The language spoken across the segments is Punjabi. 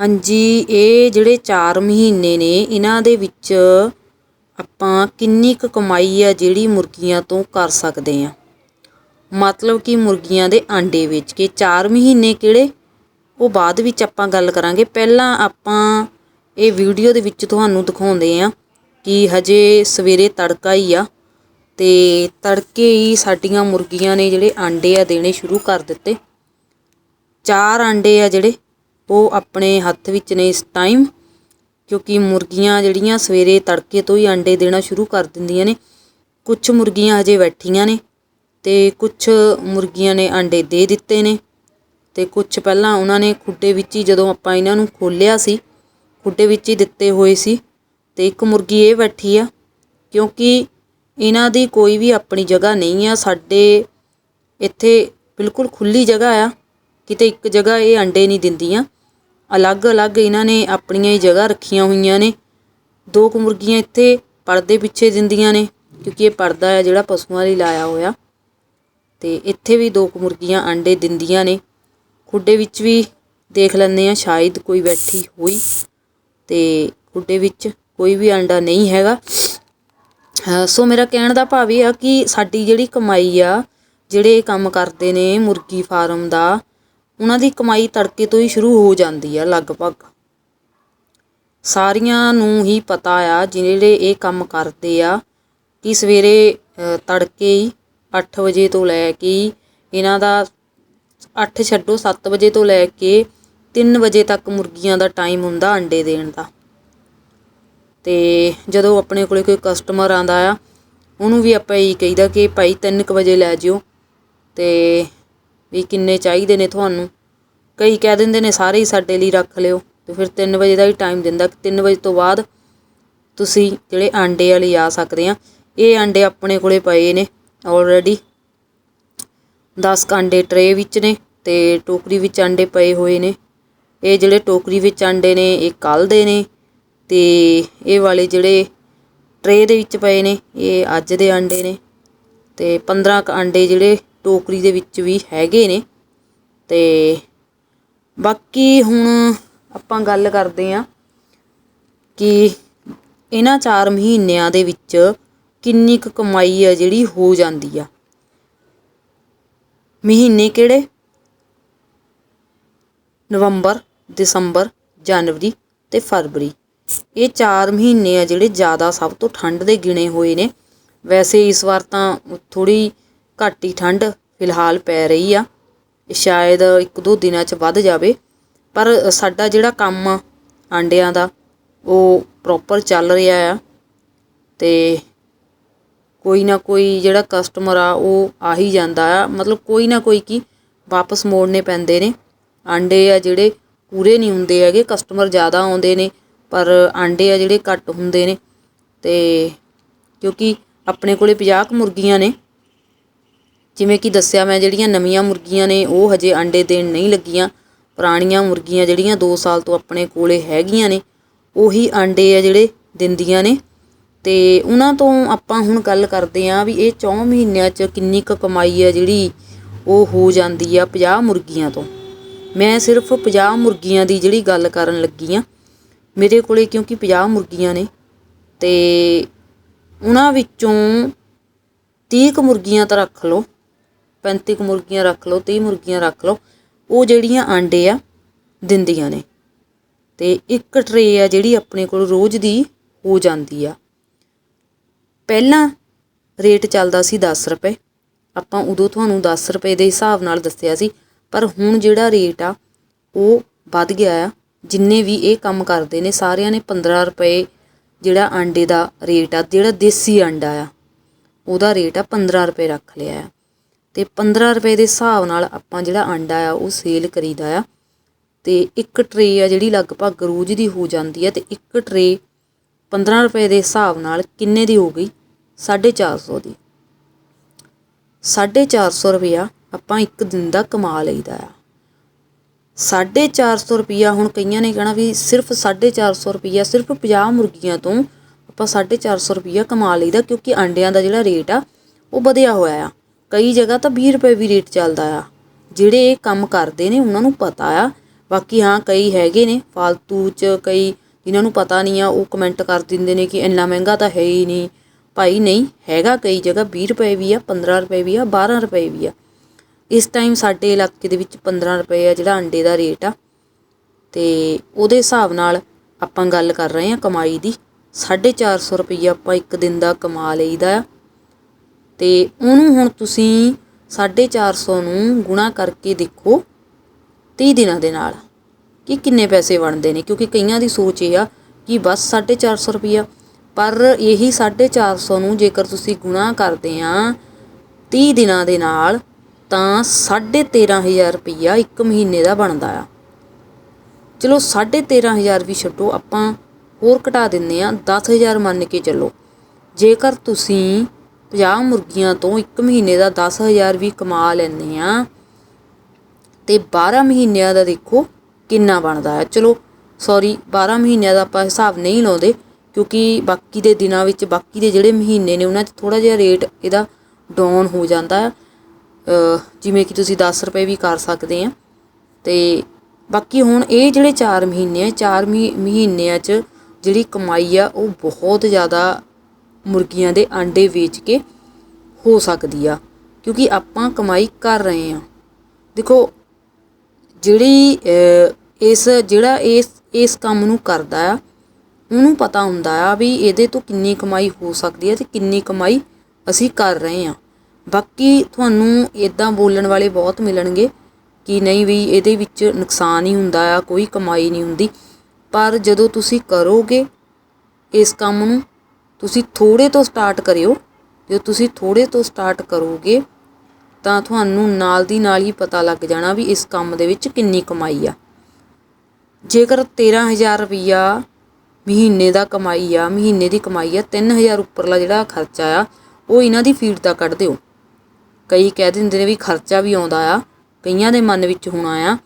ਹਾਂਜੀ, ਇਹ ਜਿਹੜੇ 4 ਮਹੀਨੇ ਨੇ, ਇਹਨਾਂ ਦੇ ਵਿੱਚ ਆਪਾਂ ਕਿੰਨੀ ਕੁ ਕਮਾਈ ਆ ਜਿਹੜੀ ਮੁਰਗੀਆਂ ਤੋਂ ਕਰ ਸਕਦੇ ਆ? ਮਤਲਬ ਕਿ ਮੁਰਗੀਆਂ ਦੇ ਆਂਡੇ ਵੇਚ ਕੇ 4 ਮਹੀਨੇ ਕਿਹੜੇ? ਉਹ ਬਾਅਦ ਵਿੱਚ ਆਪਾਂ ਗੱਲ ਕਰਾਂਗੇ। ਪਹਿਲਾਂ ਆਪਾਂ ਇਹ ਵੀਡੀਓ ਦੇ ਵਿੱਚ ਤੁਹਾਨੂੰ ਦਿਖਾਉਂਦੇ ਆ ਕਿ ਹਜੇ ਸਵੇਰੇ ਤੜਕਾ ਹੀ ਆ ਤੇ ਤੜਕੇ ਹੀ ਸਾਡੀਆਂ ਮੁਰਗੀਆਂ ਨੇ ਜਿਹੜੇ ਆਂਡੇ ਆ ਦੇਣੇ ਸ਼ੁਰੂ ਕਰ ਦਿੱਤੇ। ਚਾਰ ਆਂਡੇ ਆ ਜਿਹੜੇ ਉਹ ਆਪਣੇ ਹੱਥ ਵਿੱਚ ਨੇ ਇਸ ਟਾਈਮ ਕਿਉਂਕਿ ਮੁਰਗੀਆਂ ਜਿਹੜੀਆਂ ਸਵੇਰੇ ਤੜਕੇ ਤੋਂ ਹੀ ਆਂਡੇ ਦੇਣਾ ਸ਼ੁਰੂ ਕਰ ਦਿੰਦੀਆਂ ਨੇ। ਕੁਝ ਮੁਰਗੀਆਂ ਹਜੇ ਬੈਠੀਆਂ ਨੇ ਤੇ ਕੁਝ ਮੁਰਗੀਆਂ ਨੇ ਆਂਡੇ ਦੇ ਦਿੱਤੇ ਨੇ ਤੇ ਕੁਝ ਪਹਿਲਾਂ ਉਹਨਾਂ ਨੇ ਖੁੱਡੇ ਵਿੱਚ ਹੀ ਜਦੋਂ ਆਪਾਂ ਇਹਨਾਂ ਨੂੰ ਖੋਲਿਆ ਸੀ, ਖੁੱਡੇ ਵਿੱਚ ਹੀ ਦਿੱਤੇ ਹੋਏ ਸੀ ਤੇ ਇੱਕ ਮੁਰਗੀ ਇਹ ਬੈਠੀ ਆ, ਕਿਉਂਕਿ ਇਹਨਾਂ ਦੀ ਕੋਈ ਵੀ ਆਪਣੀ ਜਗ੍ਹਾ ਨਹੀਂ ਆ, ਸਾਡੇ ਇੱਥੇ ਬਿਲਕੁਲ ਖੁੱਲੀ ਜਗ੍ਹਾ ਆ, ਕਿਤੇ ਇੱਕ ਜਗ੍ਹਾ ਇਹ ਅੰਡੇ ਨਹੀਂ ਦਿੰਦੀਆਂ। ਅਲੱਗ-ਅਲੱਗ ਇਹਨਾਂ ਨੇ ਆਪਣੀਆਂ ਹੀ ਜਗ੍ਹਾ ਰੱਖੀਆਂ ਹੋਈਆਂ ਨੇ। ਦੋ ਕੁ ਮੁਰਗੀਆਂ ਇੱਥੇ ਪਰਦੇ ਪਿੱਛੇ ਦਿੰਦੀਆਂ ਨੇ, ਕਿਉਂਕਿ ਇਹ ਪਰਦਾ ਹੈ ਜਿਹੜਾ ਪਸ਼ੂਆਂ ਲਈ ਲਾਇਆ ਹੋਇਆ। ਤੇ ਇੱਥੇ ਵੀ ਦੋ ਕੁ ਮੁਰਗੀਆਂ ਆਂਡੇ ਦਿੰਦੀਆਂ ਨੇ। ਖੁੱਡੇ ਵਿੱਚ ਵੀ ਦੇਖ ਲੈਂਦੇ ਆ ਸ਼ਾਇਦ ਕੋਈ ਬੈਠੀ ਹੋਈ। ਤੇ ਖੁੱਡੇ ਵਿੱਚ ਕੋਈ ਵੀ ਆਂਡਾ ਨਹੀਂ ਹੈਗਾ। ਸੋ ਮੇਰਾ ਕਹਿਣ ਦਾ ਭਾਵ ਇਹ ਆ ਕਿ ਸਾਡੀ ਜਿਹੜੀ ਕਮਾਈ ਆ, ਜਿਹੜੇ ਕੰਮ ਕਰਦੇ ਨੇ ਮੁਰਗੀ ਫਾਰਮ ਦਾ ਉਹਨਾਂ ਦੀ ਕਮਾਈ ਤੜਕੇ ਤੋਂ ਹੀ ਸ਼ੁਰੂ ਹੋ ਜਾਂਦੀ ਆ ਲਗਭਗ। ਸਾਰੀਆਂ ਨੂੰ ਹੀ ਪਤਾ ਆ ਜਿਹੜੇ ਇਹ ਕੰਮ ਕਰਦੇ ਆ ਕਿ ਸਵੇਰੇ ਤੜਕੇ ਹੀ 8 ਵਜੇ ਤੋਂ ਲੈ ਕੇ ਇਹਨਾਂ ਦਾ 8 ਛੱਡੋ 7 ਵਜੇ ਤੋਂ ਲੈ ਕੇ 3 ਵਜੇ ਤੱਕ ਮੁਰਗੀਆਂ ਦਾ ਟਾਈਮ ਹੁੰਦਾ ਅੰਡੇ ਦੇਣ ਦਾ। ਤੇ ਜਦੋਂ ਆਪਣੇ ਕੋਲੇ ਕੋਈ ਕਸਟਮਰ ਆਂਦਾ ਆ, ਉਹਨੂੰ ਵੀ ਆਪਾਂ ਇਹੀ ਕਹੀਦਾ ਕਿ ਭਾਈ 3:00 ਵਜੇ ਲੈ ਜਿਓ। ਤੇ ਵੀ ਕਿੰਨੇ ਚਾਹੀਦੇ ਨੇ ਤੁਹਾਨੂੰ। ਕਈ ਕਹਿ ਦਿੰਦੇ ਨੇ ਸਾਰੇ ਹੀ ਸਾਡੇ ਲਈ ਰੱਖ ਲਿਓ। ਤੇ ਫਿਰ 3 ਵਜੇ ਦਾ ਹੀ ਟਾਈਮ ਦਿੰਦਾ ਕਿ 3 ਵਜੇ ਤੋਂ ਬਾਅਦ ਤੁਸੀਂ ਜਿਹੜੇ ਆਂਡੇ ਵਾਲੇ ਆ ਸਕਦੇ ਆ, ਇਹ ਆਂਡੇ ਆਪਣੇ ਕੋਲੇ ਪਏ ਨੇ ਆਲਰੇਡੀ 10 ਆਂਡੇ ਟਰੇ ਵਿੱਚ ਨੇ ਤੇ ਟੋਕਰੀ ਵਿੱਚ ਆਂਡੇ ਪਏ ਹੋਏ ਨੇ। ਇਹ ਜਿਹੜੇ ਟੋਕਰੀ ਵਿੱਚ ਆਂਡੇ ਨੇ, ਇਹ ਕੱਲ ਦੇ ਨੇ ਤੇ ਇਹ ਵਾਲੇ ਜਿਹੜੇ ਟਰੇ ਦੇ ਵਿੱਚ ਪਏ ਨੇ, ਇਹ ਅੱਜ ਦੇ ਆਂਡੇ ਨੇ। ਤੇ 15 ਕ ਆਂਡੇ ਜਿਹੜੇ ਟੋਕਰੀ ਦੇ ਵਿੱਚ ਵੀ ਹੈਗੇ ਨੇ। ਤੇ ਬਾਕੀ ਹੁਣ ਆਪਾਂ ਗੱਲ ਕਰਦੇ ਆ ਕਿ ਇਹਨਾਂ 4 ਮਹੀਨਿਆਂ ਦੇ ਵਿੱਚ ਕਿੰਨੀ ਕੁ ਕਮਾਈ ਆ ਜਿਹੜੀ ਹੋ ਜਾਂਦੀ ਆ। ਮਹੀਨੇ ਕਿਹੜੇ? ਨਵੰਬਰ, ਦਸੰਬਰ, ਜਨਵਰੀ ਤੇ ਫਰਵਰੀ। ਇਹ 4 ਮਹੀਨੇ ਆ ਜਿਹੜੇ ਜ਼ਿਆਦਾ ਸਭ ਤੋਂ ਠੰਡ ਦੇ ਗਿਣੇ ਹੋਏ ਨੇ। ਵੈਸੇ ਇਸ ਵਾਰ ਤਾਂ ਥੋੜੀ ਘੱਟ ਹੀ ਠੰਡ ਫਿਲਹਾਲ ਪੈ ਰਹੀ ਆ। ਸ਼ਾਇਦ ਇੱਕ ਦੋ ਦਿਨਾਂ 'ਚ ਵੱਧ ਜਾਵੇ। ਪਰ ਸਾਡਾ ਜਿਹੜਾ ਕੰਮ ਆ ਆਂਡਿਆਂ ਦਾ, ਉਹ ਪ੍ਰੋਪਰ ਚੱਲ ਰਿਹਾ ਆ ਤੇ ਕੋਈ ਨਾ ਕੋਈ ਜਿਹੜਾ ਕਸਟਮਰ ਆ, ਉਹ ਆ ਹੀ ਜਾਂਦਾ ਆ। ਮਤਲਬ ਕੋਈ ਨਾ ਕੋਈ ਕੀ ਵਾਪਸ ਮੋੜਨੇ ਪੈਂਦੇ ਨੇ। ਆਂਡੇ ਆ ਜਿਹੜੇ ਪੂਰੇ ਨਹੀਂ ਹੁੰਦੇ ਹੈਗੇ ਕਸਟਮਰ ਜ਼ਿਆਦਾ ਆਉਂਦੇ ਨੇ, ਪਰ ਆਂਡੇ ਆ ਜਿਹੜੇ ਘੱਟ ਹੁੰਦੇ ਨੇ। ਤੇ ਕਿਉਂਕਿ ਆਪਣੇ ਕੋਲੇ 50 ਕੁ ਮੁਰਗੀਆਂ ਨੇ ਜਿਵੇਂ ਕਿ ਦੱਸਿਆ, ਮੈਂ ਜਿਹੜੀਆਂ ਨਵੀਆਂ ਮੁਰਗੀਆਂ ਨੇ, ਉਹ ਹਜੇ ਆਂਡੇ ਦੇਣ ਨਹੀਂ ਲੱਗੀਆਂ। ਪੁਰਾਣੀਆਂ ਮੁਰਗੀਆਂ ਜਿਹੜੀਆਂ 2 ਸਾਲ ਤੋਂ ਆਪਣੇ ਕੋਲੇ ਹੈਗੀਆਂ ਨੇ, ਉਹੀ ਆਂਡੇ ਆ ਜਿਹੜੇ ਦਿੰਦੀਆਂ ਨੇ। ਤੇ ਉਹਨਾਂ ਤੋਂ ਆਪਾਂ ਹੁਣ ਗੱਲ ਕਰਦੇ ਆਂ ਵੀ ਇਹ 4 ਮਹੀਨਿਆਂ 'ਚ ਕਿੰਨੀ ਕੁ ਕਮਾਈ ਆ ਜਿਹੜੀ ਉਹ ਹੋ ਜਾਂਦੀ ਆ 50 ਮੁਰਗੀਆਂ ਤੋਂ। ਮੈਂ ਸਿਰਫ 50 ਮੁਰਗੀਆਂ ਦੀ ਜਿਹੜੀ ਗੱਲ ਕਰਨ ਲੱਗੀ ਆ। ਮੇਰੇ ਕੋਲੇ ਕਿਉਂਕਿ 50 ਮੁਰਗੀਆਂ ਨੇ, ਤੇ ਉਹਨਾਂ ਵਿੱਚੋਂ 30 ਕੁ ਮੁਰਗੀਆਂ ਤਾਂ ਰੱਖ ਲਓ। 35 ਕੁ ਮੁਰਗੀਆਂ ਰੱਖ ਲਓ 30 ਮੁਰਗੀਆਂ ਰੱਖ ਲਓ, ਉਹ ਜਿਹੜੀਆਂ ਆਂਡੇ ਆ, ਦਿੰਦੀਆਂ ਨੇ। ਤੇ ਇੱਕ ਟਰੇ ਆ ਜਿਹੜੀ ਆਪਣੇ ਕੋਲ ਰੋਜ਼ ਦੀ ਹੋ ਜਾਂਦੀ ਆ। ਪਹਿਲਾਂ ਰੇਟ ਚੱਲਦਾ ਸੀ 10 ਰੁਪਏ। ਆਪਾਂ ਉਦੋਂ ਤੁਹਾਨੂੰ 10 ਰੁਪਏ ਦੇ ਹਿਸਾਬ ਨਾਲ ਦੱਸਿਆ ਸੀ, ਪਰ ਹੁਣ ਜਿਹੜਾ ਰੇਟ ਆ, ਉਹ ਵੱਧ ਗਿਆ ਆ। ਜਿੰਨੇ ਵੀ ਇਹ ਕੰਮ ਕਰਦੇ ਨੇ, ਸਾਰਿਆਂ ਨੇ 15 ਰੁਪਏ ਜਿਹੜਾ ਆਂਡੇ ਦਾ ਰੇਟ ਆ, ਜਿਹੜਾ ਦੇਸੀ ਆਂਡਾ ਆ, ਉਹਦਾ ਰੇਟ ਆ 15 ਰੁਪਏ ਰੱਖ ਲਿਆ ਆ। ਅਤੇ ਪੰਦਰਾਂ ਰੁਪਏ ਦੇ ਹਿਸਾਬ ਨਾਲ ਆਪਾਂ ਜਿਹੜਾ ਆਂਡਾ ਆ, ਉਹ ਸੇਲ ਕਰੀਦਾ ਆ। ਅਤੇ ਇੱਕ ਟਰੇ ਆ ਜਿਹੜੀ ਲਗਭਗ ਰੋਜ਼ ਦੀ ਹੋ ਜਾਂਦੀ ਆ ਅਤੇ ਇੱਕ ਟਰੇ 15 ਰੁਪਏ ਦੇ ਹਿਸਾਬ ਨਾਲ ਕਿੰਨੇ ਦੀ ਹੋ ਗਈ? 450 ਦੀ। 450 ਰੁਪਇਆ ਆਪਾਂ ਇੱਕ ਦਿਨ ਦਾ ਕਮਾ ਲਈਦਾ ਆ। 450 ਰੁਪਇਆ ਹੁਣ ਕਈਆਂ ਨੇ ਕਹਿਣਾ ਵੀ ਸਿਰਫ 450 ਰੁਪਇਆ, ਸਿਰਫ 50 ਮੁਰਗੀਆਂ ਤੋਂ ਆਪਾਂ 450 ਰੁਪਇਆ ਕਮਾ ਲਈਦਾ ਕਿਉਂਕਿ ਆਂਡਿਆਂ ਦਾ ਜਿਹੜਾ ਰੇਟ ਆ, ਉਹ ਵਧਿਆ ਹੋਇਆ ਆ। ਕਈ ਜਗ੍ਹਾ ਤਾਂ 20 ਰੁਪਏ ਵੀ ਰੇਟ ਚੱਲਦਾ ਆ। ਜਿਹੜੇ ਇਹ ਕੰਮ ਕਰਦੇ ਨੇ, ਉਹਨਾਂ ਨੂੰ ਪਤਾ ਆ। ਬਾਕੀ ਹਾਂ, ਕਈ ਹੈਗੇ ਨੇ, ਫਾਲਤੂ ਚ ਕਈ ਜਿਨ੍ਹਾਂ ਨੂੰ ਪਤਾ ਨਹੀਂ ਆ, ਉਹ ਕਮੈਂਟ ਕਰ ਦਿੰਦੇ ਨੇ ਕਿ ਇੰਨਾ ਮਹਿੰਗਾ ਤਾਂ ਹੈ ਹੀ ਨਹੀਂ। ਭਾਈ ਨਹੀਂ, ਹੈਗਾ ਕਈ ਜਗ੍ਹਾ 20 ਰੁਪਏ ਵੀ ਆ 15 ਰੁਪਏ ਵੀ ਆ 12 ਰੁਪਏ ਵੀ ਆ। ਇਸ ਟਾਈਮ ਸਾਡੇ ਇਲਾਕੇ ਦੇ ਵਿੱਚ 15 ਰੁਪਏ ਆ ਜਿਹੜਾ ਅੰਡੇ ਦਾ ਰੇਟ ਆ। ਤੇ ਉਹਦੇ ਹਿਸਾਬ ਨਾਲ ਆਪਾਂ ਗੱਲ ਕਰ ਰਹੇ ਹਾਂ ਕਮਾਈ ਦੀ। 450 ਰੁਪਈਆ ਆਪਾਂ ਇੱਕ ਦਿਨ ਦਾ ਕਮਾ ਲਈਦਾ ਆ। ਤੇ ਉਹਨੂੰ ਹੁਣ ਤੁਸੀਂ 450 ਨੂੰ ਗੁਣਾ ਕਰਕੇ ਦੇਖੋ 30 ਦਿਨਾਂ ਦੇ ਨਾਲ ਕਿ ਕਿੰਨੇ ਪੈਸੇ ਬਣਦੇ ਨੇ, ਕਿਉਂਕਿ ਕਈਆਂ ਦੀ ਸੋਚ ਇਹ ਆ ਕਿ ਬਸ 450 ਰੁਪਈਆ। ਪਰ ਇਹੀ 450 ਨੂੰ ਜੇਕਰ ਤੁਸੀਂ ਗੁਣਾ ਕਰਦੇ ਆ 30 ਦਿਨਾਂ ਦੇ ਨਾਲ, ਤਾਂ 13500 ਰੁਪਈਆ ਇੱਕ ਮਹੀਨੇ ਦਾ ਬਣਦਾ ਆ। ਚਲੋ 13500 ਵੀ ਛੱਡੋ, ਆਪਾਂ ਹੋਰ ਘਟਾ ਦਿੰਨੇ ਆ 10000 ਮੰਨ ਕੇ ਚੱਲੋ। ਜੇਕਰ ਤੁਸੀਂ 50 ਮੁਰਗੀਆਂ ਤੋਂ ਇੱਕ ਮਹੀਨੇ ਦਾ 10000 ਵੀ ਕਮਾ ਲੈਂਦੇ ਆ ਤੇ 12 ਮਹੀਨਿਆਂ ਦਾ ਦੇਖੋ ਕਿੰਨਾ ਬਣਦਾ ਹੈ। ਚਲੋ ਸੌਰੀ 12 ਮਹੀਨਿਆਂ ਦਾ ਆਪਾਂ ਹਿਸਾਬ ਨਹੀਂ ਲਾਉਂਦੇ, ਕਿਉਂਕਿ ਬਾਕੀ ਦੇ ਦਿਨਾਂ ਵਿੱਚ ਬਾਕੀ ਦੇ ਜਿਹੜੇ ਮਹੀਨੇ ਨੇ ਉਹਨਾਂ 'ਚ ਥੋੜਾ ਜਿਹਾ ਰੇਟ ਇਹਦਾ ਡਾਊਨ ਹੋ ਜਾਂਦਾ ਹੈ। ਜਿਵੇਂ ਕਿ ਤੁਸੀਂ 10 ਰੁਪਏ ਵੀ ਕਰ ਸਕਦੇ ਆ ਤੇ ਬਾਕੀ ਹੁਣ ਇਹ ਜਿਹੜੇ 4 ਮਹੀਨੇ ਆ 4 ਮਹੀਨਿਆਂ 'ਚ ਜਿਹੜੀ ਕਮਾਈ ਆ, ਉਹ ਬਹੁਤ ਜ਼ਿਆਦਾ ਮੁਰਗੀਆਂ ਦੇ ਆਂਡੇ ਵੇਚ ਕੇ ਹੋ ਸਕਦੀ ਆ, ਕਿਉਂਕਿ ਆਪਾਂ ਕਮਾਈ ਕਰ ਰਹੇ ਆ। ਦੇਖੋ, ਜਿਹੜੀ ਇਸ, ਜਿਹੜਾ ਇਸ ਇਸ ਕੰਮ ਨੂੰ ਕਰਦਾ ਆ, ਉਹਨੂੰ ਪਤਾ ਹੁੰਦਾ ਆ ਵੀ ਇਹਦੇ ਤੋਂ ਕਿੰਨੀ ਕਮਾਈ ਹੋ ਸਕਦੀ ਹੈ ਤੇ ਕਿੰਨੀ ਕਮਾਈ ਅਸੀਂ ਕਰ ਰਹੇ ਆ। ਬਾਕੀ ਤੁਹਾਨੂੰ ਇਦਾਂ ਬੋਲਣ ਵਾਲੇ ਬਹੁਤ ਮਿਲਣਗੇ ਕਿ ਨਹੀਂ ਵੀ ਇਹਦੇ ਵਿੱਚ ਨੁਕਸਾਨ ਹੀ ਹੁੰਦਾ ਆ, ਕੋਈ ਕਮਾਈ ਨਹੀਂ ਹੁੰਦੀ। ਪਰ ਜਦੋਂ ਤੁਸੀਂ ਕਰੋਗੇ ਇਸ ਕੰਮ ਨੂੰ ਤੁਸੀਂ ਥੋੜੇ ਤੋਂ ਸਟਾਰਟ ਕਰਿਓ। ਜੇ ਤੁਸੀਂ ਥੋੜੇ ਤੋਂ ਸਟਾਰਟ ਕਰੋਗੇ, ਤਾਂ ਤੁਹਾਨੂੰ ਨਾਲ ਦੀ ਨਾਲ ਹੀ ਪਤਾ ਲੱਗ ਜਾਣਾ ਵੀ ਇਸ ਕੰਮ ਦੇ ਵਿੱਚ ਕਿੰਨੀ ਕਮਾਈ ਆ। ਜੇਕਰ 13000 ਰੁਪਈਆ ਮਹੀਨੇ ਦਾ ਕਮਾਈ ਆ, ਮਹੀਨੇ ਦੀ ਕਮਾਈ ਆ 3000 ਉੱਪਰਲਾ ਜਿਹੜਾ ਖਰਚਾ ਆ, ਉਹ ਇਹਨਾਂ ਦੀ ਫੀਡ ਦਾ ਕੱਢ ਦਿਓ। ਕਈ ਕਹਿ ਦਿੰਦੇ ਨੇ ਵੀ ਖਰਚਾ ਵੀ ਆਉਂਦਾ ਆ, ਕਈਆਂ ਦੇ ਮਨ ਵਿੱਚ ਹੋਣਾ ਆ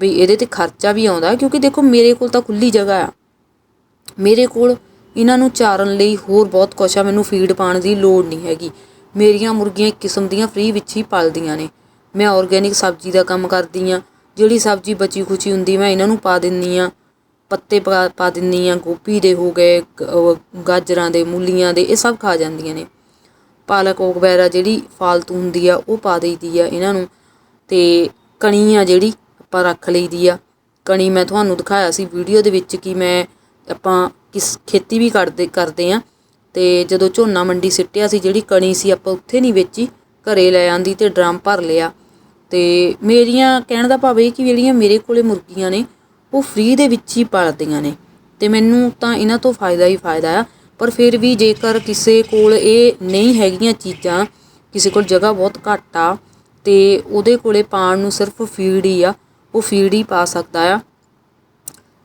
ਵੀ ਇਹਦੇ ਤੇ ਖਰਚਾ ਵੀ ਆਉਂਦਾ, ਕਿਉਂਕਿ ਦੇਖੋ ਮੇਰੇ ਕੋਲ ਤਾਂ ਖੁੱਲੀ ਜਗ੍ਹਾ ਆ। ਮੇਰੇ ਕੋਲ ਇਹਨਾਂ ਨੂੰ ਚਾਰਨ ਲਈ ਹੋਰ ਬਹੁਤ ਕੁਛ ਆ, ਮੈਨੂੰ ਫੀਡ ਪਾਉਣ ਦੀ ਲੋੜ ਨਹੀਂ ਹੈਗੀ। ਮੇਰੀਆਂ ਮੁਰਗੀਆਂ ਇੱਕ ਕਿਸਮ ਦੀਆਂ ਫ੍ਰੀ ਵਿੱਚ ਹੀ ਪਲਦੀਆਂ ਨੇ। ਮੈਂ ਆਰਗੇਨਿਕ ਸਬਜ਼ੀ ਦਾ ਕੰਮ ਕਰਦੀ ਆ ਜਿਹੜੀ ਸਬਜ਼ੀ ਬਚੀ ਖੁਚੀ ਹੁੰਦੀ ਮੈਂ ਇਹਨਾਂ ਨੂੰ ਪਾ ਦਿੰਨੀ ਆ ਪੱਤੇ ਪਾ ਪਾ ਦਿੰਨੀ ਆ ਗੋਭੀ ਦੇ ਹੋ ਗਏ ਗਾਜਰਾਂ ਦੇ, ਮੂਲੀਆਂ ਦੇ, ਇਹ ਸਭ ਖਾ ਜਾਂਦੀਆਂ ਨੇ। ਪਾਲਕ ਵਗੈਰਾ ਜਿਹੜੀ ਫਾਲਤੂ ਹੁੰਦੀ ਆ, ਉਹ ਪਾ ਦੇਈਦੀ ਆ ਇਹਨਾਂ ਨੂੰ। ਤੇ ਕਣੀ ਆ ਜਿਹੜੀ ਆਪਾਂ ਰੱਖ ਲਈਦੀ ਆ। ਕਣੀ ਮੈਂ ਤੁਹਾਨੂੰ ਦਿਖਾਇਆ ਸੀ ਵੀਡੀਓ ਦੇ ਵਿੱਚ ਕਿ ਮੈਂ ਆਪਾਂ ਕਿਸ ਖੇਤੀ ਵੀ ਕਰਦੇ ਕਰਦੇ ਆ। ਤੇ ਜਦੋਂ ਝੋਨਾ ਮੰਡੀ ਸਿੱਟਿਆ ਸੀ, ਜਿਹੜੀ ਕਣੀ ਸੀ, ਆਪਾਂ ਉੱਥੇ ਨਹੀਂ ਵੇਚੀ। ਘਰੇ ਲੈ ਆਂਦੀ ਤੇ ਡਰਮ ਭਰ ਲਿਆ। ਤੇ ਮੇਰੀਆਂ, ਕਹਿਣ ਦਾ ਭਾਵ ਇਹ ਕਿ ਜਿਹੜੀਆਂ ਮੇਰੇ ਕੋਲੇ ਮੁਰਗੀਆਂ ਨੇ, ਉਹ ਫ੍ਰੀ ਦੇ ਵਿੱਚ ਹੀ ਪਾਲਦੀਆਂ ਨੇ। ਤੇ ਮੈਨੂੰ ਤਾਂ ਇਹਨਾਂ ਤੋਂ ਫਾਇਦਾ ਹੀ ਫਾਇਦਾ ਆ। ਪਰ ਫਿਰ ਵੀ ਜੇਕਰ ਕਿਸੇ ਕੋਲ ਇਹ ਨਹੀਂ ਹੈਗੀਆਂ ਚੀਜ਼ਾਂ, ਕਿਸੇ ਕੋਲ ਜਗ੍ਹਾ ਬਹੁਤ ਘੱਟ ਆ, ਤੇ ਉਹਦੇ ਕੋਲੇ ਪਾਣ ਨੂੰ ਸਿਰਫ ਫੀਡ ਹੀ ਆ, ਉਹ ਫੀਡ ਹੀ ਪਾ ਸਕਦਾ ਆ।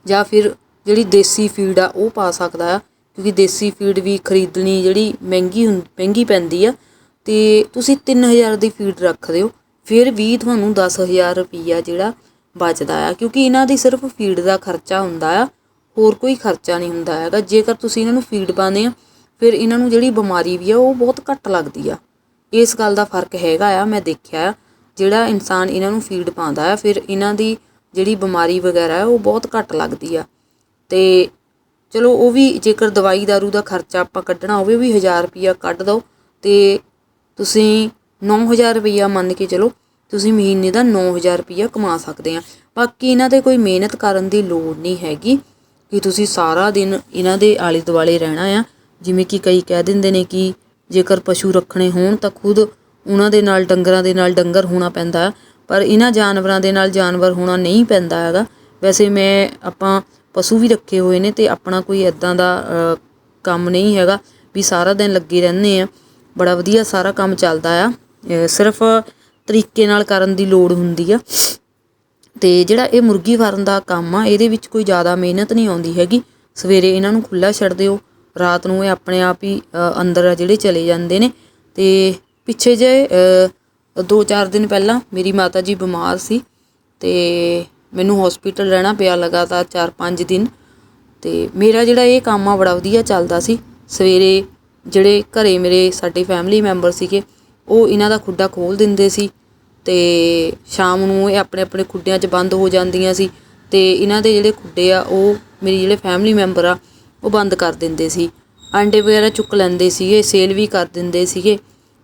ਜਾਂ ਫਿਰ ਜਿਹੜੀ ਦੇਸੀ ਫੀਡ ਆ, ਉਹ ਪਾ ਸਕਦਾ ਆ, ਕਿਉਂਕਿ ਦੇਸੀ ਫੀਡ ਵੀ ਖਰੀਦਣੀ ਜਿਹੜੀ ਮਹਿੰਗੀ ਹੁੰ- ਮਹਿੰਗੀ ਪੈਂਦੀ ਆ, ਤੇ ਤੁਸੀਂ 3000 ਦੀ ਫੀਡ ਰੱਖ ਦਿਓ, ਫਿਰ ਵੀ ਤੁਹਾਨੂੰ 10000 ਰੁਪਈਆ ਜਿਹੜਾ ਬਚਦਾ ਆ, ਕਿਉਂਕਿ ਇਹਨਾਂ ਦੀ ਸਿਰਫ ਫੀਡ ਦਾ ਖਰਚਾ ਹੁੰਦਾ ਆ, ਹੋਰ ਕੋਈ ਖਰਚਾ ਨਹੀਂ ਹੁੰਦਾ ਹੈਗਾ, ਜੇਕਰ ਤੁਸੀਂ ਇਹਨਾਂ ਨੂੰ ਫੀਡ ਪਾਉਂਦੇ ਆ, ਫਿਰ ਇਹਨਾਂ ਨੂੰ ਜਿਹੜੀ ਬਿਮਾਰੀ ਵੀ ਆ, ਉਹ ਬਹੁਤ ਘੱਟ ਲੱਗਦੀ ਆ। ਇਸ ਗੱਲ ਦਾ ਫ਼ਰਕ ਹੈਗਾ ਆ, ਮੈਂ ਦੇਖਿਆ ਆ, ਜਿਹੜਾ ਇਨਸਾਨ ਇਹਨਾਂ ਨੂੰ ਫੀਡ ਪਾਉਂਦਾ ਆ, ਫਿਰ ਇਹਨਾਂ ਦੀ ਜਿਹੜੀ ਬਿਮਾਰੀ ਵਗੈਰਾ ਉਹ ਬਹੁਤ ਘੱਟ ਲੱਗਦੀ ਆ। ਤੇ ਚਲੋ ਉਹ ਵੀ ਜੇਕਰ ਦਵਾਈ ਦਾਰੂ ਦਾ ਖਰਚਾ ਆਪਾਂ ਕੱਢਣਾ ਹੋਵੇ, ਉਹ ਵੀ 1000 ਰੁਪਿਆ ਕੱਢ ਦਿਓ ਤੇ ਤੁਸੀਂ 9000 ਰੁਪਿਆ ਮੰਨ ਕੇ ਚਲੋ ਤੁਸੀਂ ਮਹੀਨੇ ਦਾ 9000 ਰੁਪਿਆ ਕਮਾ ਸਕਦੇ ਆ। ਬਾਕੀ ਇਹਨਾਂ ਤੇ ਕੋਈ ਮਿਹਨਤ ਕਰਨ ਦੀ ਲੋੜ ਨਹੀਂ ਹੈਗੀ ਕਿ ਤੁਸੀਂ ਸਾਰਾ ਦਿਨ ਇਹਨਾਂ ਦੇ ਆਲੇ ਦੁਆਲੇ ਰਹਿਣਾ ਆ। ਜਿਵੇਂ ਕਿ ਕਈ ਕਹਿ ਦਿੰਦੇ ਨੇ ਕਿ ਜੇਕਰ ਪਸ਼ੂ ਰੱਖਣੇ ਹੋਣ ਤਾਂ ਖੁਦ ਉਹਨਾਂ ਦੇ ਨਾਲ, ਡੰਗਰਾਂ ਦੇ ਨਾਲ ਡੰਗਰ ਹੋਣਾ ਪੈਂਦਾ ਹੈ ਪਰ ਇਹਨਾਂ ਜਾਨਵਰਾਂ ਦੇ ਨਾਲ ਜਾਨਵਰ ਹੋਣਾ ਨਹੀਂ ਪੈਂਦਾ ਹੈਗਾ। ਵੈਸੇ ਮੈਂ ਆਪਾਂ ਪਸ਼ੂ ਵੀ ਰੱਖੇ ਹੋਏ ਨੇ ਤੇ ਆਪਣਾ ਕੋਈ ਇਦਾਂ ਦਾ ਕੰਮ ਨਹੀਂ ਹੈਗਾ ਵੀ ਸਾਰਾ ਦਿਨ ਲੱਗੇ ਰਹਿੰਦੇ ਆ। ਬੜਾ ਵਧੀਆ ਸਾਰਾ ਕੰਮ ਚੱਲਦਾ ਆ। ਸਿਰਫ ਤਰੀਕੇ ਨਾਲ ਕਰਨ ਦੀ ਲੋੜ ਹੁੰਦੀ ਆ। ਤੇ ਜਿਹੜਾ ਇਹ ਮੁਰਗੀ ਫਾਰਮ ਦਾ ਕੰਮ ਆ, ਇਹਦੇ ਵਿੱਚ ਕੋਈ ਜ਼ਿਆਦਾ ਮਿਹਨਤ ਨਹੀਂ ਆਉਂਦੀ ਹੈਗੀ। ਸਵੇਰੇ ਇਹਨਾਂ ਨੂੰ ਖੁੱਲਾ ਛੱਡ ਦਿਓ, ਰਾਤ ਨੂੰ ਇਹ ਆਪਣੇ ਆਪ ਹੀ ਅੰਦਰ ਆ ਜਿਹੜੇ ਚਲੇ ਜਾਂਦੇ ਨੇ। ਤੇ ਪਿੱਛੇ ਜੇ 2-4 ਦਿਨ ਪਹਿਲਾਂ ਮੇਰੀ ਮਾਤਾ ਜੀ ਬਿਮਾਰ ਸੀ ਤੇ ਮੈਨੂੰ ਹੋਸਪਿਟਲ ਰਹਿਣਾ ਪਿਆ ਲਗਾਤਾਰ 4-5 ਦਿਨ ਅਤੇ ਮੇਰਾ ਜਿਹੜਾ ਇਹ ਕੰਮ ਆ ਬੜਾ ਵਧੀਆ ਚੱਲਦਾ ਸੀ। ਸਵੇਰੇ ਜਿਹੜੇ ਘਰ ਮੇਰੇ ਸਾਡੇ ਫੈਮਿਲੀ ਮੈਂਬਰ ਸੀਗੇ, ਉਹ ਇਹਨਾਂ ਦਾ ਖੁੱਡਾ ਖੋਲ੍ਹ ਦਿੰਦੇ ਸੀ ਅਤੇ ਸ਼ਾਮ ਨੂੰ ਇਹ ਆਪਣੇ ਆਪਣੇ ਖੁੱਡਿਆਂ 'ਚ ਬੰਦ ਹੋ ਜਾਂਦੀਆਂ ਸੀ ਅਤੇ ਇਹਨਾਂ ਦੇ ਜਿਹੜੇ ਖੁੱਡੇ ਆ, ਉਹ ਮੇਰੀ ਜਿਹੜੇ ਫੈਮਿਲੀ ਮੈਂਬਰ ਆ, ਉਹ ਬੰਦ ਕਰ ਦਿੰਦੇ ਸੀ। ਆਂਡੇ ਵਗੈਰਾ ਚੁੱਕ ਲੈਂਦੇ ਸੀਗੇ ਸੇਲ ਵੀ ਕਰ ਦਿੰਦੇ ਸੀਗੇ।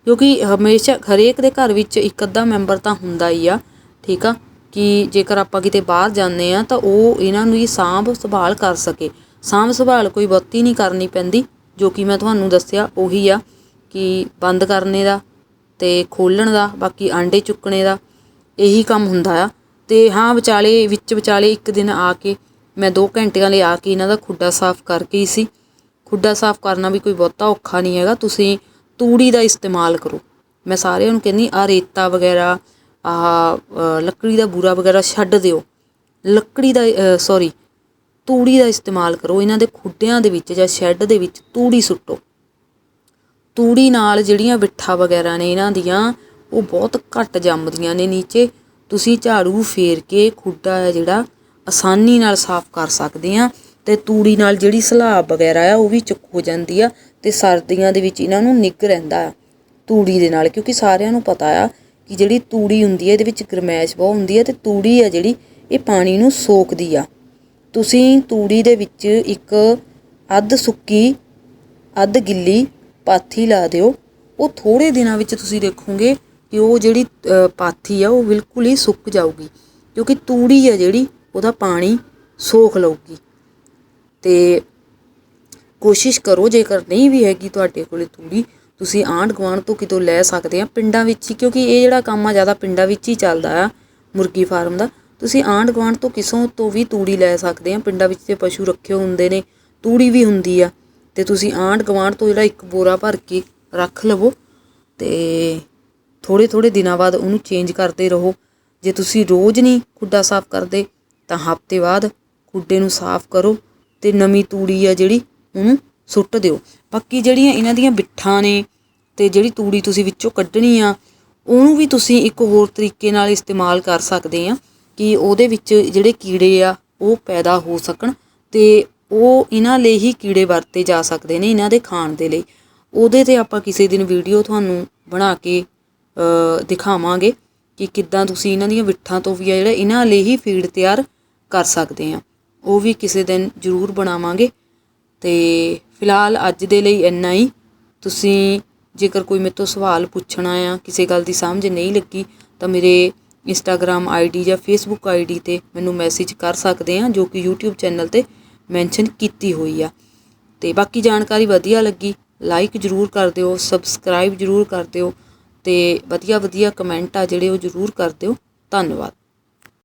ਕਿਉਂਕਿ ਹਮੇਸ਼ਾ ਹਰੇਕ ਦੇ ਘਰ ਵਿੱਚ ਇੱਕ ਅੱਧਾ ਮੈਂਬਰ ਤਾਂ ਹੁੰਦਾ ਹੀ ਆ, ਠੀਕ ਆ? ਕਿ ਜੇਕਰ ਆਪਾਂ ਕਿਤੇ ਬਾਹਰ ਜਾਂਦੇ ਆ ਤਾਂ ਉਹ ਇਹਨਾਂ ਨੂੰ ਹੀ ਸਾਂਭ ਸੰਭਾਲ ਕਰ ਸਕੇ। ਸਾਂਭ ਸੰਭਾਲ ਕੋਈ ਬਹੁਤੀ ਨਹੀਂ ਕਰਨੀ ਪੈਂਦੀ, ਜੋ ਕਿ ਮੈਂ ਤੁਹਾਨੂੰ ਦੱਸਿਆ, ਉਹੀ ਆ ਕਿ ਬੰਦ ਕਰਨੇ ਦਾ ਤੇ ਖੋਲਣ ਦਾ, ਬਾਕੀ ਆਂਡੇ ਚੁੱਕਣੇ ਦਾ, ਇਹੀ ਕੰਮ ਹੁੰਦਾ ਆ। ਤੇ ਹਾਂ, ਵਿਚਾਲੇ, ਵਿੱਚ ਵਿਚਾਲੇ ਇੱਕ ਦਿਨ ਆ ਕੇ, ਮੈਂ 2 ਘੰਟਿਆਂ ਲਈ ਆ ਕੇ ਇਹਨਾਂ ਦਾ ਖੁੱਡਾ ਸਾਫ਼ ਕਰਕੇ ਹੀ ਸੀ। ਖੁੱਡਾ ਸਾਫ਼ ਕਰਨਾ ਵੀ ਕੋਈ ਬਹੁਤਾ ਔਖਾ ਨਹੀਂ ਹੈਗਾ, ਤੁਸੀਂ ਤੂੜੀ ਦਾ ਇਸਤੇਮਾਲ ਕਰੋ। ਮੈਂ ਸਾਰਿਆਂ ਨੂੰ ਕਹਿੰਦੀ ਆ ਰੇਤਾ ਵਗੈਰਾ ਆ ਲੱਕੜੀ ਦਾ ਬੂਰਾ ਵਗੈਰਾ ਛੱਡ ਦਿਓ। ਲੱਕੜੀ ਦਾ ਸੌਰੀ ਤੂੜੀ ਦਾ ਇਸਤੇਮਾਲ ਕਰੋ। ਇਹਨਾਂ ਦੇ ਖੁੱਡਿਆਂ ਦੇ ਵਿੱਚ ਜਾਂ ਸ਼ੈੱਡ ਦੇ ਵਿੱਚ ਤੂੜੀ ਸੁੱਟੋ। ਤੂੜੀ ਨਾਲ ਜਿਹੜੀਆਂ ਬਿੱਠਾ ਵਗੈਰਾ ਨੇ ਇਹਨਾਂ ਦੀਆਂ, ਉਹ ਬਹੁਤ ਘੱਟ ਜੰਮਦੀਆਂ ਨੇ ਨੀਚੇ। ਤੁਸੀਂ ਝਾੜੂ ਫੇਰ ਕੇ ਖੁੱਡਾ ਹੈ ਜਿਹੜਾ, ਆਸਾਨੀ ਨਾਲ ਸਾਫ਼ ਕਰ ਸਕਦੇ ਆ ਤੇ ਤੂੜੀ ਨਾਲ ਜਿਹੜੀ ਸਲਾਬ ਵਗੈਰਾ ਆ, ਉਹ ਵੀ ਚੁੱਕ ਹੋ ਜਾਂਦੀ ਆ ਤੇ ਸਰਦੀਆਂ ਦੇ ਵਿੱਚ ਇਹਨਾਂ ਨੂੰ ਨਿੱਘ ਰਹਿੰਦਾ ਆ ਤੂੜੀ ਦੇ ਨਾਲ, ਕਿਉਂਕਿ ਸਾਰਿਆਂ ਨੂੰ ਪਤਾ ਆ ਕਿ ਜਿਹੜੀ ਤੂੜੀ ਹੁੰਦੀ ਹੈ, ਇਹਦੇ ਵਿੱਚ ਗਰਮੈਸ਼ ਬਹੁਤ ਹੁੰਦੀ ਹੈ ਤੇ ਤੂੜੀ ਆ ਜਿਹੜੀ, ਇਹ ਪਾਣੀ ਨੂੰ ਸੋਕਦੀ ਆ। ਤੁਸੀਂ ਤੂੜੀ ਦੇ ਵਿੱਚ ਇੱਕ ਅੱਧ ਸੁੱਕੀ, ਅੱਧ ਗਿੱਲੀ ਪਾਥੀ ਲਾ ਦਿਓ। ਉਹ ਥੋੜੇ ਦਿਨਾਂ ਵਿੱਚ ਤੁਸੀਂ ਦੇਖੋਗੇ ਕਿ ਉਹ ਜਿਹੜੀ ਪਾਥੀ ਆ, ਉਹ ਬਿਲਕੁਲ ਹੀ ਸੁੱਕ ਜਾਊਗੀ। ਕਿਉਂਕਿ ਤੂੜੀ ਆ ਜਿਹੜੀ, ਉਹਦਾ ਪਾਣੀ ਸੋਖ ਲਊਗੀ। ਤੇ ਕੋਸ਼ਿਸ਼ ਕਰੋ, ਜੇਕਰ ਨਹੀਂ ਵੀ ਹੈਗੀ ਤੁਹਾਡੇ ਕੋਲੇ ਤੂੜੀ ਤੁਸੀਂ ਆਂਢ ਗੁਆਂਢ ਤੋਂ ਕਿਤੋਂ ਲੈ ਸਕਦੇ ਆ ਪਿੰਡਾਂ ਵਿੱਚ ਹੀ, ਕਿਉਂਕਿ ਇਹ ਜਿਹੜਾ ਕੰਮ ਆ ਜ਼ਿਆਦਾ ਪਿੰਡਾਂ ਵਿੱਚ ਹੀ ਚੱਲਦਾ ਆ, ਮੁਰਗੀ ਫਾਰਮ ਦਾ। ਤੁਸੀਂ ਆਂਢ ਗੁਆਂਢ ਤੋਂ ਕਿਸੋਂ ਤੋਂ ਵੀ ਤੂੜੀ ਲੈ ਸਕਦੇ ਆ, ਪਿੰਡਾਂ ਵਿੱਚ ਤੇ ਪਸ਼ੂ ਰੱਖੇ ਹੁੰਦੇ ਨੇ, ਤੂੜੀ ਵੀ ਹੁੰਦੀ ਆ। ਤੇ ਤੁਸੀਂ ਆਂਢ ਗੁਆਂਢ ਤੋਂ ਜਿਹੜਾ ਇੱਕ ਬੋਰਾ ਭਰ ਕੇ ਰੱਖ ਲਵੋ ਤੇ ਥੋੜੇ ਥੋੜੇ ਦਿਨਾਂ ਬਾਅਦ ਉਹਨੂੰ ਚੇਂਜ ਕਰਦੇ ਰਹੋ। ਜੇ ਤੁਸੀਂ ਰੋਜ਼ ਨਹੀਂ ਖੁੱਡਾ ਸਾਫ਼ ਕਰਦੇ, ਤਾਂ ਹਫ਼ਤੇ ਬਾਅਦ ਖੁੱਡੇ ਨੂੰ ਸਾਫ਼ ਕਰੋ ਤੇ ਨਵੀਂ ਤੂੜੀ ਆ ਜਿਹੜੀ, ਉਹਨੂੰ ਸੁੱਟ ਦਿਓ। ਬਾਕੀ ਜਿਹੜੀਆਂ ਇਹਨਾਂ ਦੀਆਂ ਬਿੱਠਾਂ ਨੇ ਤੇ ਜਿਹੜੀ ਤੂੜੀ ਤੁਸੀਂ ਵਿੱਚੋਂ ਕੱਢਣੀ ਆ, ਉਹਨੂੰ ਵੀ ਤੁਸੀਂ ਇੱਕ ਹੋਰ ਤਰੀਕੇ ਨਾਲ ਇਸਤੇਮਾਲ ਕਰ ਸਕਦੇ ਆ ਕਿ ਉਹਦੇ ਵਿੱਚ ਜਿਹੜੇ ਕੀੜੇ ਆ, ਉਹ ਪੈਦਾ ਹੋ ਸਕਣ ਤੇ ਉਹ ਇਹਨਾਂ ਲਈ ਹੀ ਕੀੜੇ ਵਰਤੇ ਜਾ ਸਕਦੇ ਨੇ ਇਹਨਾਂ ਦੇ ਖਾਣ ਦੇ ਲਈ। ਉਹਦੇ ਤੇ ਆਪਾਂ ਕਿਸੇ ਦਿਨ ਵੀਡੀਓ ਤੁਹਾਨੂੰ ਬਣਾ ਕੇ ਦਿਖਾਵਾਂਗੇ ਕਿ ਕਿੱਦਾਂ ਤੁਸੀਂ ਇਹਨਾਂ ਦੀਆਂ ਵਿੱਠਾਂ ਤੋਂ ਵੀ ਆ ਜਿਹੜਾ ਇਹਨਾਂ ਲਈ ਹੀ ਫੀਡ ਤਿਆਰ ਕਰ ਸਕਦੇ ਆ। ਉਹ ਵੀ ਕਿਸੇ ਦਿਨ ਜ਼ਰੂਰ ਬਣਾਵਾਂਗੇ। ਤੇ ਫਿਲਹਾਲ ਅੱਜ ਦੇ ਲਈ ਇੰਨਾ ਹੀ। ਤੁਸੀਂ ਜੇਕਰ ਕੋਈ ਮੇਰੇ ਤੋਂ ਸਵਾਲ ਪੁੱਛਣਾ ਆ, ਕਿਸੇ ਗੱਲ ਦੀ ਸਮਝ ਨਹੀਂ ਲੱਗੀ, ਤਾਂ ਮੇਰੇ ਇੰਸਟਾਗ੍ਰam ਆਈਡੀ ਜਾਂ ਫੇਸਬੁੱਕ ਆਈਡੀ ਤੇ ਮੈਨੂੰ ਮੈਸੇਜ ਕਰ ਸਕਦੇ ਆ, ਜੋ ਕਿ YouTube ਚੈਨਲ ਤੇ ਮੈਂਸ਼ਨ ਕੀਤੀ ਹੋਈ ਆ। ਤੇ ਬਾਕੀ ਜਾਣਕਾਰੀ ਵਧੀਆ ਲੱਗੀ ਲਾਈਕ ਜਰੂਰ ਕਰ ਦਿਓ ਸਬਸਕ੍ਰਾਈਬ ਜਰੂਰ ਕਰ ਦਿਓ ਤੇ ਵਧੀਆ ਵਧੀਆ ਕਮੈਂਟ ਆ ਜਿਹੜੇ ਉਹ ਜਰੂਰ ਕਰ ਦਿਓ। ਧੰਨਵਾਦ।